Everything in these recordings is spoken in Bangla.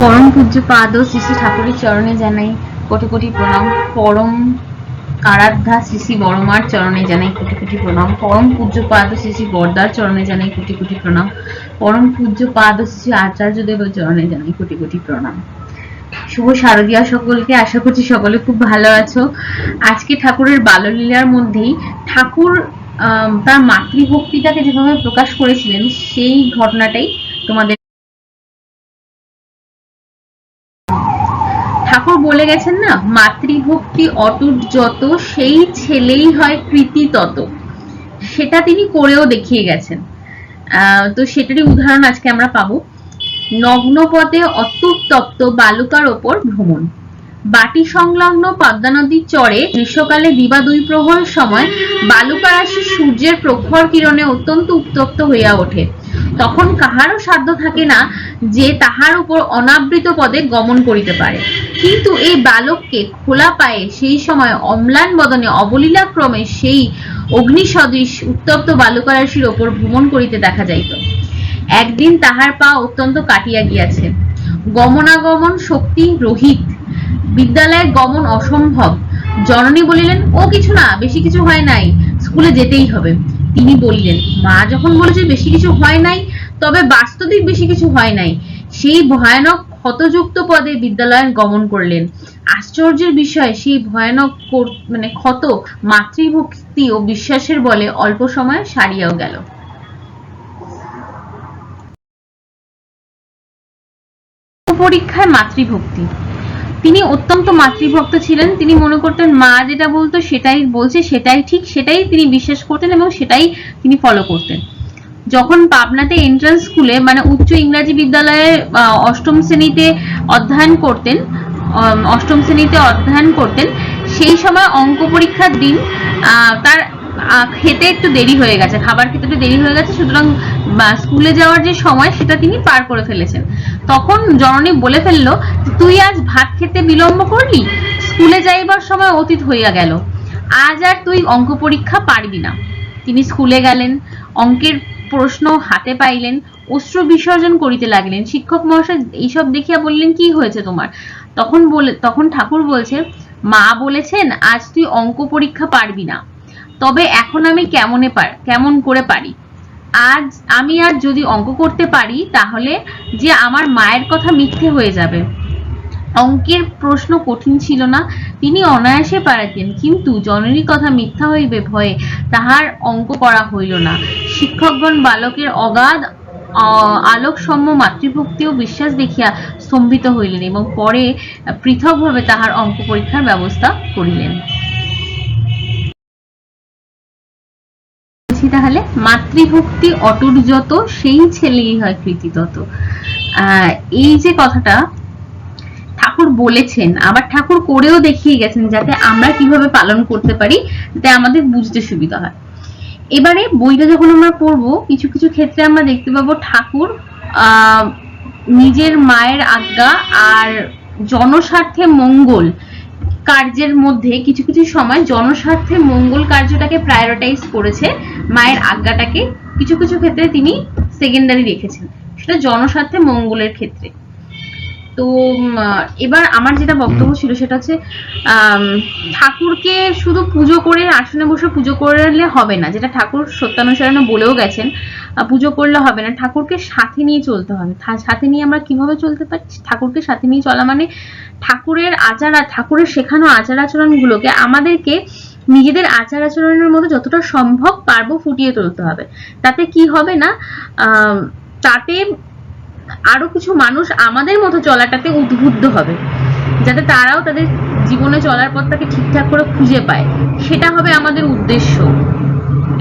পরম পূজ্য পাদ শ্রী ঠাকুরের চরণে জানাই কোটি কোটি প্রণাম। পরম আরাধ্যা শ্রী শ্রী বড়মার চরণে জানাই কোটি কোটি প্রণাম। পরম পূজ্য পাদ শ্রী শ্রী বরদার চরণে জানাই কোটি কোটি প্রণাম। পরম পূজ্য পাদ শ্রী শ্রী আচার্য দেবের চরণে জানাই কোটি কোটি প্রণাম। শুভ শারদীয়া সকলকে। আশা করছি সকলে খুব ভালো আছো। আজকে ঠাকুরের বাললীলার মধ্যেই ঠাকুর তার মাতৃভক্তিটাকে যেভাবে প্রকাশ করেছিলেন, সেই ঘটনাটাই তোমাদের ঠাকুর বলে গেছেন না, মাতৃভক্তি অটুট যত, সেই ছেলেই হয় কৃতি তত। সেটা তিনি করেও দেখিয়ে গেছেন। তো সেটারই উদাহরণ আজকে আমরা পাবো। নগ্নপথে অত্যুত্তপ্ত বালুকার ওপর ভ্রমণ। বাটি সংলগ্ন পদ্মা নদীর চরে গ্রীষ্মকালে দিবা দুই প্রহর সময় বালুকা রাশি সূর্যের প্রখর কিরণে অত্যন্ত উত্তপ্ত হইয়া ওঠে। তখন কাহারও সাধ্য থাকে না যে তাহার উপর অনাবৃত পদে গমন করিতে পারে। কিন্তু এই বালককে খোলা পায়ে সেই সময় অম্লান বদনে অবলীলাক্রমে সেই অগ্নি সদৃশ উত্তপ্ত বালুকা রাশির ওপর ভ্রমণ করিতে দেখা যাইত। একদিন তাহার পা অত্যন্ত কাটিয়া গিয়াছে। গমনাগমন শক্তি রহিত। বিদ্যালয়ে গমন অসম্ভব। জননী বলিলেন, ও কিছু না, বেশি কিছু হয় নাই। স্কুলে যেতেই হবে। তিনি বললেন, মা যখন বলেছে বেশি কিছু হয় নাই, তবে বাস্তবিক বেশি কিছু হয় নাই। সেই ভয়ানক ক্ষতযুক্ত পদে বিদ্যালয়ে গমন করলেন। আশ্চর্যের বিষয়, সেই ভয়ানক মানে ক্ষত মাতৃভক্তি ও বিশ্বাসের বলে অল্প সময় সারিয়াও গেল। পরীক্ষায় মাতৃভক্তি। তিনি অত্যন্ত মাতৃভক্ত ছিলেন। তিনি মনে করতেন, মা যেটা বলতো সেটাই বলছে, সেটাই ঠিক, সেটাই তিনি বিশ্বাস করতেন এবং সেটাই তিনি ফলো করতেন। যখন পাবনাতে এন্ট্রান্স স্কুলে মানে উচ্চ ইংরাজি বিদ্যালয়ে অষ্টম শ্রেণীতে অধ্যয়ন করতেন অষ্টম শ্রেণীতে অধ্যয়ন করতেন, সেই সময় অঙ্ক পরীক্ষার দিন তার খেতে একটু দেরি হয়ে গেছে, খাবার খেতে একটু দেরি হয়ে গেছে, সুতরাং স্কুলে যাওয়ার যে সময় সেটা তিনি পার করে ফেলেছেন। তখন জননী বলে ফেলল, তুই আজ ভাত খেতে বিলম্ব করলি? স্কুলে যাইবার সময় অতীত হইয়া গেল। আজ আর তুই অঙ্ক পরীক্ষা পারবি না। তিনি স্কুলে গেলেন, অঙ্কের প্রশ্ন হাতে পাইলেন, অশ্রু বিসর্জন করিতে লাগলেন। শিক্ষক মহাশয় এইসব দেখিয়া বললেন, কি হয়েছে তোমার? তখন বলে, তখন ঠাকুর বলছে, মা বলেছেন, আজ তুই অঙ্ক পরীক্ষা পারবি না। তবে এখন আমি কেমনে পার, কেমন করে পারি? আজ আমি আর যদি অঙ্ক করতে পারি, তাহলে যে আমার মায়ের কথা মিথ্যে হয়ে যাবে। অঙ্কের প্রশ্ন কঠিন ছিল না, তিনি অনায়াসে পারিতেন, কিন্তু জননীর কথা মিথ্যা হইবে ভয়ে তাহার অঙ্ক করা হইল না। শিক্ষকগণ বালকের অগাধ আলোকসম্য মাতৃভক্তি ও বিশ্বাস দেখিয়া স্তম্ভিত হইলেন এবং পরে পৃথকভাবে তাহার অঙ্ক পরীক্ষার ব্যবস্থা করিলেন। তাহলে মাতৃভক্তি অটুট যত, সেই ছেলেই হয় কৃতি তত। এই যে কথাটা ঠাকুর বলেছেন, আবার ঠাকুর করেও দেখিয়ে গেছেন যাতে আমরা কীভাবে পালন করতে পারি যাতে আমাদের বুঝতে সুবিধা হয়। এবারে বইটা যখন আমরা পড়ব, কিছু কিছু ক্ষেত্রে আমরা দেখতে পাবো ঠাকুর নিজের মায়ের আজ্ঞা আর জনস্বার্থে মঙ্গল কার্যের মধ্যে কিছু কিছু সময় জনস্বার্থে মঙ্গল কার্যটাকে প্রায়োরিটাইজ করেছে, মায়ের আজ্ঞাটাকে কিছু কিছু ক্ষেত্রে তিনি সেকেন্ডারি রেখেছেন। সেটা জনস্বার্থে মঙ্গলের ক্ষেত্রে। তো এবার আমার যেটা বক্তব্য ছিল সেটা হচ্ছে ঠাকুরকে শুধু পুজো করে আসনে বসে পুজো করলে হবে না যেটা ঠাকুর সত্যানুসারণে বলেও গেছেন পুজো করলে হবে না ঠাকুরকে সাথে নিয়ে চলতে হবে। সাথে নিয়ে আমরা কীভাবে চলতে পারি? ঠাকুরকে সাথে নিয়ে চলা মানে ঠাকুরের আচার ঠাকুরের শেখানো আচার আচরণগুলোকে আমাদেরকে নিজেদের আচার আচরণের মধ্যে যতটা সম্ভব পারব ফুটিয়ে তুলতে হবে। তাতে কি হবে না? তাতে আরও কিছু মানুষ আমাদের মতো চলাটাতে উদ্বুদ্ধ হবে, যাতে তারাও তাদের জীবনে চলার পথটাকে ঠিকঠাক করে খুঁজে পায়। সেটা হবে আমাদের উদ্দেশ্য।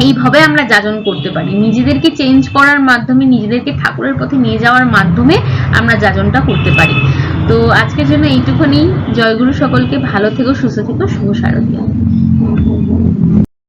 এইভাবে আমরা যাজন করতে পারি। নিজেদেরকে চেঞ্জ করার মাধ্যমে, নিজেদেরকে ঠাকুরের পথে নিয়ে যাওয়ার মাধ্যমে আমরা যাজনটা করতে পারি। তো আজকের জন্য এইটুকুনি। জয়গুরু সকলকে ভালো থেকো, সুস্থ থেকো। শুভ শারদীয়া।